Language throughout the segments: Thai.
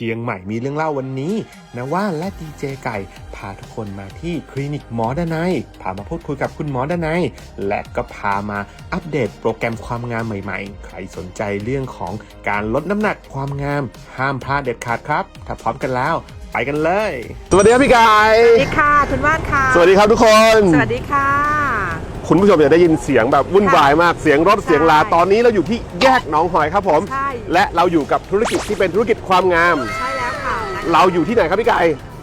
ชียงใหม่มีเรื่องเล่าวันนี้นะว่าและดีเจไก่พาทุกคนมาที่คลินิกหมอดนัยพามาพูดคุยกับคุณหมอดนัยและก็พามาอัปเดตโปรแกรมความงามใหม่ๆ ใครสนใจเรื่องของการลดน้ำหนักความงาม ห้ามพลาดเด็ดขาดครับ ถ้าพร้อมกันแล้วไปกันเลย สวัสดีครับพี่ไก่ สวัสดีค่ะ คุณว่านค่ะ สวัสดีครับทุกคน สวัสดีค่ะ คุณผู้ชมจะได้ยินเสียงแบบวุ่นวายมากเสียงรถใช่เสียงลาตอนนี้เราอยู่ที่แยกหนองหอยครับผม ใช่ และเราอยู่กับธุรกิจที่เป็นธุรกิจความงาม ใช่แล้วค่ะนะคะเราอยู่ที่ไหนครับพี่ไก่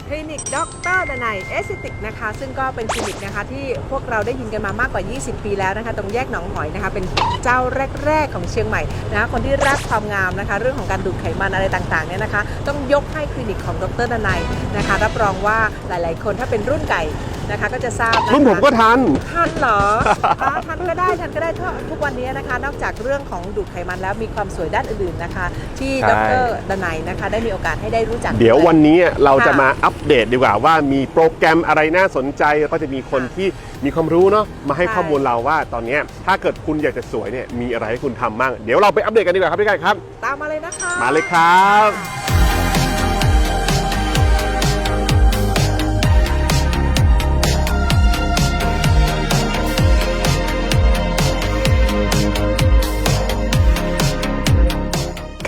คลินิกด็อกเตอร์ดนัยเอสติกนะคะ ซึ่งก็เป็นคลินิกนะคะที่พวกเราได้ยินกันมามากกว่า 20 ปีแล้วนะคะ ตรงแยกหนองหอยนะคะ เป็นเจ้าแรก ๆ ของเชียงใหม่นะคะคนที่รักความงามนะคะ เรื่องของการดูดไขมันอะไรต่างๆเนี่ยนะคะ ต้องยกให้คลินิกของดรดนัยนะคะ รับรองว่าหลายๆ คนถ้าเป็นรุ่นไก่ นะคะก็จะทราบนะคะรุ่นผมก็ทัน ทันเหรออ่าทันก็ได้ทันก็ได้เพราะทุกวันนี้นะคะ นอกจากเรื่องของดูดไขมันแล้วมีความสวยด้านอื่นๆนะคะ ที่ใช่ดรดนัยนะคะ ได้มีโอกาสให้ได้รู้จัก เดี๋ยววันนี้เราจะค่ะมาอัปเดตดีกว่าว่ามีโปรแกรมอะไรน่าสนใจ แล้วก็จะมีคนที่มีความรู้เนาะมาให้ใช่ ข้อมูลเราว่าตอนเนี้ยถ้าเกิดคุณอยากจะสวยเนี่ยมีอะไรให้คุณทำบ้างเดี๋ยวเราไปอัปเดตกันดีกว่าครับพี่ไก่ครับ ตามมาเลยนะคะ มาเลยครับ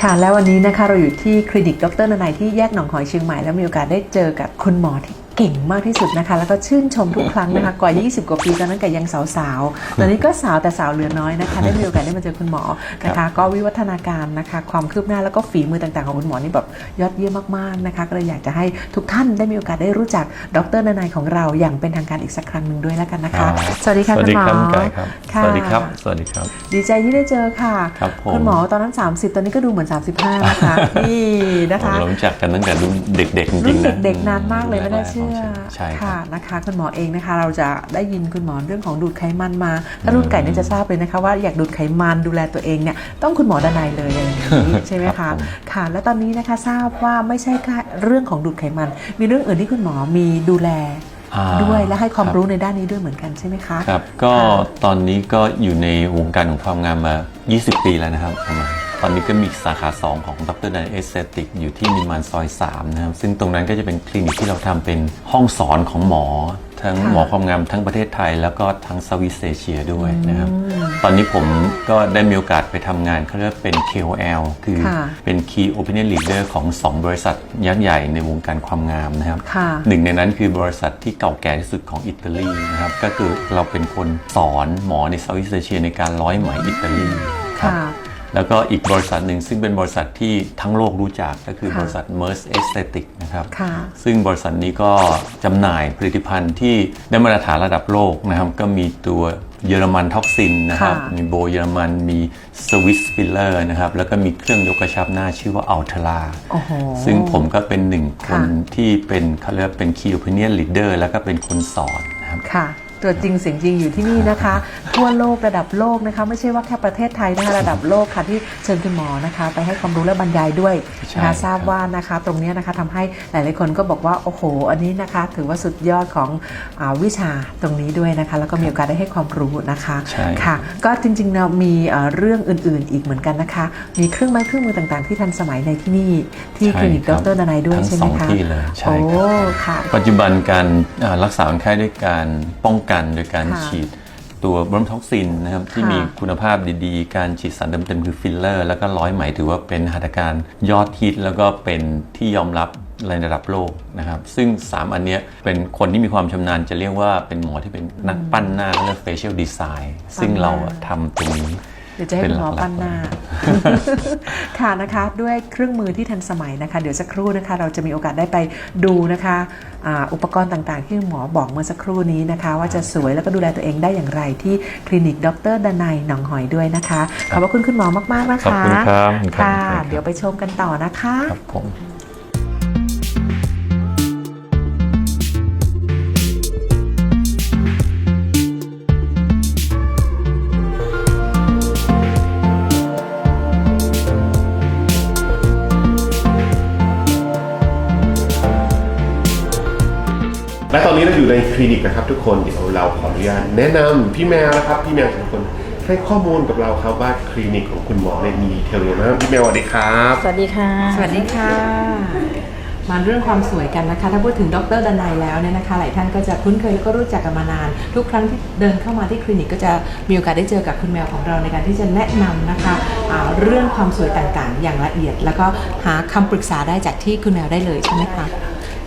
ค่ะ และวันนี้นะคะเราอยู่ที่คลินิกดรนายที่แยกหนองหอยเชียงใหม่แล้วมีโอกาสได้เจอกับคุณหมอที่ เก่งมากที่สุดนะคะ แล้วก็ชื่นชมทุกครั้งนะคะกว่า20 กว่าปีตอนนั้นแกยังสาวๆ ตอนนี้ก็สาวแต่สาวเหลือน้อยนะคะ ได้มีโอกาสได้มาเจอคุณหมอนะคะ ก็วิวัฒนาการนะคะ ความคืบหน้าแล้วก็ฝีมือต่างๆของคุณหมอนี่แบบยอดเยี่ยมมากๆนะคะ ก็เลยอยากจะให้ทุกท่านได้มีโอกาสได้รู้จักดรนายของเราอย่างเป็นทางการอีกสักครั้งหนึ่งด้วยแล้วกันนะคะ สวัสดีค่ะสวัคุสณดีหมอครับคุณไก่ครับค่ะสวัสดีครับ สวัสดีครับ ดีใจที่ได้เจอค่ะครับผมคุณหมอตอนนั้น 30 ตอนนี้ก็ดูเหมือน 35 นะคะนี่นะคะเรารู้จักกันตั้งแต่รุ่นเด็กๆจริงๆรุ่นนะเด็กๆนานมากเลยไม่น่าเชื่อใช่ครัค่ะบนะคะคุณหมอเองนะคะ เราจะได้ยินคุณหมอเรื่องของดูดไขมันมา ถ้ารุ่นไก่เนี่ยจะทราบเลยนะคะว่าอยากดูดไขมันดูแลตัวเองเนี่ยต้องคุณหมอดนายเลยอะไรอย่างนี้ใช่ไหมครัคะบผมค่ะ และตอนนี้นะคะทราบว่าไม่ใช่แค่เรื่องของดูดไขมัน มีเรื่องอื่นที่คุณหมอมีดูแลอ่าด้วยและให้ความบรู้ในด้านนี้ด้วยเหมือนกันใช่ไหมคะครับ ก็ค่ะตอนนี้ก็อยู่ในวงการของความงามมา 20 ปีแล้วนะครับประมาณ ตอนนี้ก็มีสาขา 2 ของดรดันเอสเซติกอยู่ที่นิมานซอย 3 นะครับ ซึ่งตรงนั้นก็จะเป็นคลินิกที่เราทำเป็นห้องสอนของหมอ ทั้งค่ะหมอความงามทั้งประเทศไทย แล้วก็ทั้งสวิสเอเชียด้วยนะครับ ตอนนี้ผมก็ได้มีโอกาสไปทำงานเขาเรียกว่าเป็น KOL คือค่ะเป็น Key Opinion Leader ของ 2 บริษัทยักษ์ใหญ่ในวงการความงามนะครับค่ะหนึ่งในนั้นคือบริษัทที่เก่าแก่ที่สุดของอิตาลีนะครับ ก็คือเราเป็นคนสอนหมอในเซาท์อีสเอเชียในการร้อยไหมอิตาลีครับค่ะ แล้วก็อีกบริษัทหนึ่งซึ่งเป็นบริษัทที่ทั้งโลกรู้จักก็คือค่ะบริษัท MERS Aesthetic นะครับค่ะซึ่งบริษัทนี้ก็จำหน่ายผลิตภัณฑ์ที่ได้มาตรฐานระดับโลกนะครับ ก็มีตัวเยอรมันท็อกซินนะครับค่ะมีโบเยอรมันมีสวิสฟิลเลอร์นะครับ แล้วก็มีเครื่องยกกระชับหน้าชื่อว่าอัลเทลาโอ้โหซึ่งผมก็เป็นหนึ่งคนค่ะที่เป็นเขาเรียกว่าเป็น Key Opinion Leader แล้วก็เป็นคนสอนนะครับค่ะ ตัวจริงเสียงจริงอยู่ที่นี่นะคะ ทั่วโลกระดับโลกนะคะ ไม่ใช่ว่าแค่ประเทศไทยนะคะระดับโลกค่ะที่เชิญคุณหมอนะคะ ไปให้ความรู้และบรรยายด้วยใช่นะคะครับทราบว่านะคะ ตรงเนี้ยนะคะทำให้หลาย ๆ คนก็บอกว่าโอ้โห อันนี้นะคะ ถือว่าสุดยอดของอาวิชาตรงนี้ด้วยนะคะ แล้วก็มีโอกาสได้ให้ความรู้นะคะใช่ค่ะ ก็จริงๆเรามีเอ่อเรื่องอื่น ๆ อีกเหมือนกันนะคะ มีเครื่องไม้เครื่องมือต่าง ๆ ที่ทันสมัยในที่นี่ที่คลินิกดรนายด้วยทั้งใช่ไหสมองคะที่เลยใช่โอ้ครับค่ะปัจจุบันการอ่ารักษาคนไข้ด้วยการป้องกันโดยการค่ะ ฉีดตัวบรมท็อกซินนะครับที่ค่ะมีคุณภาพดีๆ การฉีดสารเต็มๆคือฟิลเลอร์ แล้วก็ร้อยไหมถือว่าเป็นหัตถการยอดฮิตแล้วก็เป็นที่ยอมรับในระดับโลกนะครับ ซึ่ง 3 อันเนี้ยเป็นคนที่มีความชำนาญจะเรียกว่าเป็นหมอที่เป็นนักปั้นหน้าเรียก facial design ซึ่งเราอะทำตรงนี้เดี๋ยวจะให้คุณหมอเป็นหลักๆปั้นหน้า ค่ะนะคะด้วยเครื่องมือที่ทันสมัยนะคะ เดี๋ยวสักครู่นะคะ เราจะมีโอกาสได้ไปดูนะคะอ่าอุปกรณ์ต่างๆ ที่คุณหมอบอกเมื่อสักครู่นี้นะคะ ว่าจะสวยแล้วก็ดูแลตัวเองได้อย่างไรที่คลินิกดรดนัยหนองหอยด้วยนะคะขอบพระคุณคุณหมอมากๆนะคะขอบคุณครับขอบคุณครับค่ะขอบคุณครับเดี๋ยวไปชมกันต่อนะคะครับผม และตอนนี้เราอยู่ในคลินิกนะครับทุกคนเดี๋ยวเราขออนุญาตแนะนำพี่แมวนะครับพี่แมวเป็นคนให้ข้อมูลกับเราครับว่าคลินิกของคุณหมอเนี่ยมีดีเทลยังไงบ้างพี่แมวสวัสดีครับ สวัสดีค่ะ สวัสดีค่ะ มาเรื่องความสวยกันนะคะ ถ้าพูดถึงดรดนัยแล้วเนี่ยนะคะ หลายท่านก็จะคุ้นเคยแล้วก็รู้จักกันมานาน ทุกครั้งที่เดินเข้ามาที่คลินิกก็จะมีโอกาสได้เจอกับคุณแมวของเราในการที่จะแนะนำนะคะอ่าเรื่องความสวยต่างๆ อย่างละเอียด แล้วก็หาคำปรึกษาได้จากที่คุณแมวได้เลยใช่ไหมคะ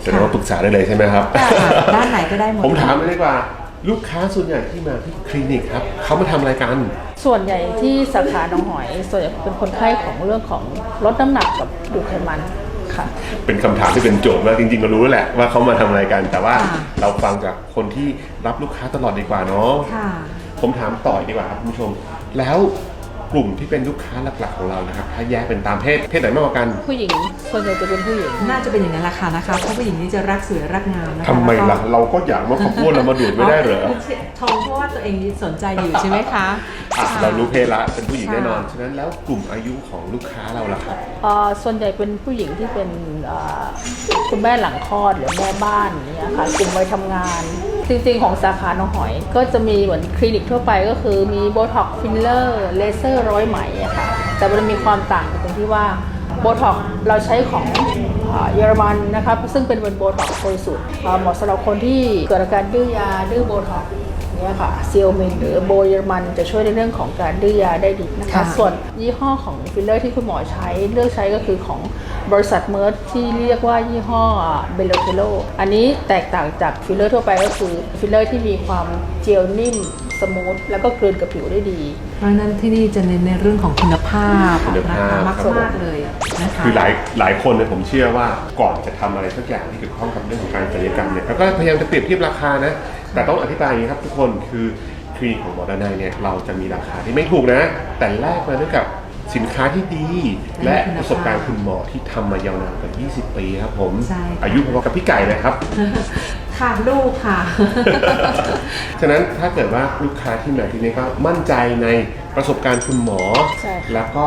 แสดงว่าปรึกษาได้เลยใช่ไหมครับค่ะด้านไหนก็ได้หมดผมถามเลยดีกว่า ลูกค้าส่วนใหญ่ที่มาที่คลินิกครับเขามาทำอะไรกัน ส่วนใหญ่ที่สาขาหนองหอย ส่วนใหญ่เป็นคนไข้ของเรื่องของลดน้ำหนักกับดูดไขมันค่ะ เป็นคำถามที่เป็นโจทย์มากจริงๆเรารู้แล้วแหละว่าเขามาทำอะไรกัน แต่ว่าค่ะ เราฟังจากคนที่รับลูกค้าตลอดดีกว่าเนาะ ค่ะ ผมถามต่อดีกว่าครับคุณผู้ชม แล้ว กลุ่มที่เป็นลูกค้าหลักๆของเรานะครับถ้าแยกเป็นตามเพศเพศไหนมากกว่ากัน ผู้หญิงส่วนใหญ่จะเป็นผู้หญิง น่าจะเป็นอย่างนั้นแหละค่ะนะคะเพราะผู้หญิงนี่จะรักสวยรักงามนะคะทำไมล่ะแวก็เราก็อยากมาขบวนเรามาดูดไม่ได้เหรอชมเพราะว่าตัวเองสนใจอยู่ใช่ไหมคะอะค่ะเรารู้เพศละเป็นผู้หญิงค่ะแน่นอน ฉะนั้นแล้วกลุ่มอายุของลูกค้าเราล่ะครับ เอ่อส่วนใหญ่เป็นผู้หญิงที่เป็นเอ่อคุณแม่หลังคลอดหรือแม่บ้านอย่างเนี่ยค่ะกลุ่มวัยทำงาน จริงๆของสาขาหนองหอย ก็จะมีเหมือนคลินิกทั่วไปก็คือมีโบท็อกฟิลเลอร์เลเซอร์ร้อยไหมอะค่ะแต่มันมีความต่างตรงที่ว่าโบท็อกเราใช้ของเอ่อเยอรมันนะครับซึ่งเป็นเป็นโบท็อกบริสุทธิ์เอ่อเหมาะสำหรับคนที่เกิดอาการดื้อยาดื้อโบท็อกเนี่ยค่ะซีโอเมนหรือโบเยอรมันจะช่วยในเรื่องของการดื้อยาได้ดีนะคะค่ะส่วนยี่ห้อของฟิลเลอร์ที่คุณหมอใช้เลือกใช้ก็คือของ บริษัทเมิร์ที่เรียกว่ายี่ห้อเบลเทโลอันนี้แตกต่างจากฟิลเลอร์ทั่วไปก็คือฟิลเลอร์ที่มีความเจลนิ่มสมูทแล้วก็กลืนกับผิวได้ดี เพราะฉะนั้นที่นี่จะเน้นในเรื่องของคุณภาพคุณนะภาพคะมากครับผมมากๆเลยนะคะคือหลายหลายคนเนี่ยผมเชื่อว่าก่อนจะทำอะไรสักอย่างที่เกี่ยวข้องกับเรื่องของการศัลยกรรมเนี่ยเขาก็พยายามจะเปรียบเทียบราคานะแต่ต้องอธิบายอย่างนี้ครับทุกคนคือคลินิกของหมอดานายเนี่ยเราจะมีราคาที่ไม่ถูกนะ แต่แลกมาด้วยกับ สินค้าที่ดี และประสบการณ์คุณหมอที่ทำมายาวนานกว่า 20 ปีครับผม ใช่ค่ะ อายุพอๆกับพี่ไก่เลยครับค่ะลูกค่ะ ฉะนั้นถ้าเกิดว่าลูกค้าที่มาที่นี่ก็มั่นใจในประสบการณ์คุณหมอ ใช่แล้วก็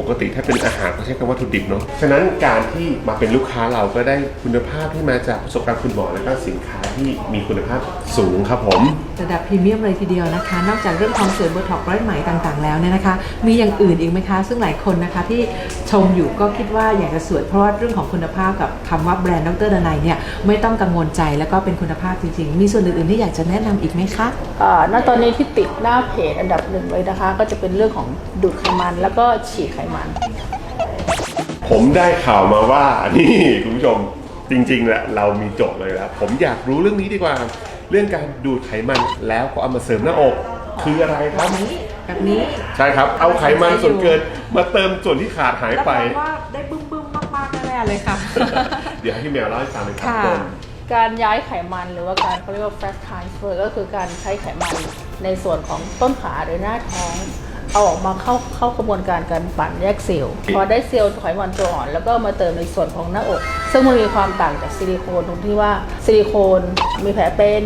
ปกติถ้าเป็นอาหารก็ใช้คำว่าวัตถุดิบเนาะฉะนั้นการที่มาเป็นลูกค้าเราก็ได้คุณภาพที่มาจากประสบการณ์คุณหมอแล้วก็สินค้าที่มีคุณภาพสูงครับผมระดับพรีเมียมเลยทีเดียวนะคะ นอกจากเรื่องความสวยโบท็อกซ์ร้อยไหมต่างๆ แล้วเนี่ยนะคะ มีอย่างอื่นอีกไหมคะ ซึ่งหลายคนนะคะที่ชมอยู่ก็คิดว่าอยากจะสวยเพราะว่าเรื่องของคุณภาพกับคำว่าแบรนด์ดรดนัยเนี่ยไม่ต้องกังวลใจแล้วก็เป็นคุณภาพจริงๆ มีส่วนอื่นๆที่อยากจะแนะนำอีกไหมคะอ่าณตอนนี้ที่ติดหน้าเพจอันดับหนึ่งเลยนะคะ ก็จะเป็นเรื่องของดูดไขมันแล้วก็ฉีดไขมัน ผมได้ข่าวมาว่า นี่คุณผู้ชมจริงๆแหละเรามีโจทย์เลยแล้วผมอยากรู้เรื่องนี้ดีกว่า เรื่องการดูดไขมันแล้วก็เอามาเสริมหน้าอก คืออะไรครับ แบบนี้ใช่ครับเอาไขมันส่วนเกินมาเติมส่วนที่ขาดหายรับไปรองว่าได้บึ้มๆมากๆแน่ๆเลยค่ะ เดี๋ยวให้พี่แมวเล่าให้ฟังเลยครับค่ะ ผมการย้ายไขมันหรือว่าการเขาเรียกว่า fat transfer ก็คือการใช้ไขมันในส่วนของต้นขาหรือหน้าท้อง เอาออกมาเข้าเข้ากระบวนการการปั่นแยกเซลล์พอได้เซลล์ไขมันตัวอ่อน แล้วก็มาเติมในส่วนของหน้าอก ซึ่งมันมีความต่างจากซิลิโคนตรงที่ว่าซิลิโคนมีแผลเป็น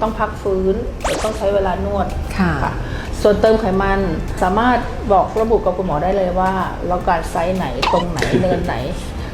ต้องพักฟื้นหรือต้องใช้เวลานวดค่ะส่วนเติมไขมันสามารถบอกระบุกับคุณหมอได้เลยว่า เราการไซส์ไหนตรงไหนเนินไหน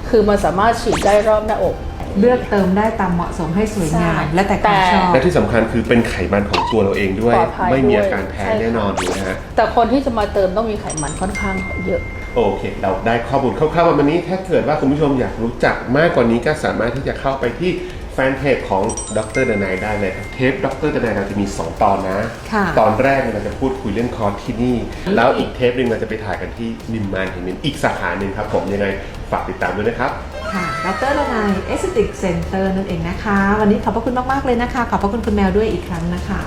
คือมันสามารถฉีดได้รอบหน้าอก เลือกเติมได้ตามเหมาะสมให้สวยงามใช่และแต่ความชอบและที่สำคัญคือเป็นไขมันของตัวเราเองด้วย ปลอดภัยไม่มีด้วยอาการแพ้ใช่ค่ะแน่นอนอยู่นะฮะ แต่คนที่จะมาเติมต้องมีไขมันค่อนข้างเยอะ โอเค เราได้ข้อมูลคร่าวๆวันนี้ ถ้าเกิดว่าคุณผู้ชมอยากรู้จักมากกว่านี้ก็สามารถที่จะเข้าไปที่แฟนเพจของดรดนายได้เลยครับเทปดรดนายเราจะมี 2 ตอนนะ ค่ะ ตอนแรกเนี่ยเราจะพูดคุยเรื่องคอร์สที่นี่ แล้วอีกเทปหนึ่งเราจะไปถ่ายกันที่นิมมานแห่งหนึ่งอีกสาขาหนึ่งครับผมยังไง ฝากติดตามด้วยนะครับ ค่ะดรละนายเอสติกเซ็นเตอร์นั่นเองนะคะ วันนี้ขอบพระคุณมาก ๆ เลยนะคะ ขอบพระคุณคุณแมวด้วยอีกครั้งนะคะ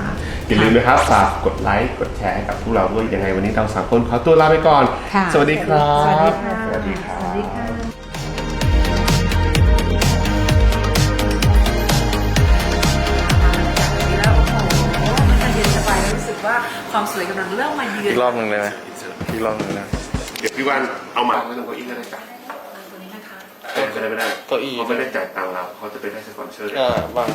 อย่าลืมนะครับฝากกดไลค์กดแชร์ให้กับพวกเราด้วยยังไงวันนี้เราสามคนขอตัวลาไปก่อน ค่ะสวัสดีครับ สวัสดีค่ะสวัสดีครับ สวัสดีค่ะแล้วโอ้โหมันจะเย็นสบายแล้วรู้สึกว่าความสวยกำลังเริ่มมาเยือน อีกรอบหนึ่งเลยไหมอีกรอบหนึ่งนะ เดี๋ยวพี่วันเอามาไม่ต้องเก้าอี้ก็ได้จ้ะตัวนี้นะคะ ไม่ได้ไม่ได้เก้าอี้ เขาไม่ได้จ่ายตังค์เราเขาจะไปได้สปอนเซอร์ก็บาง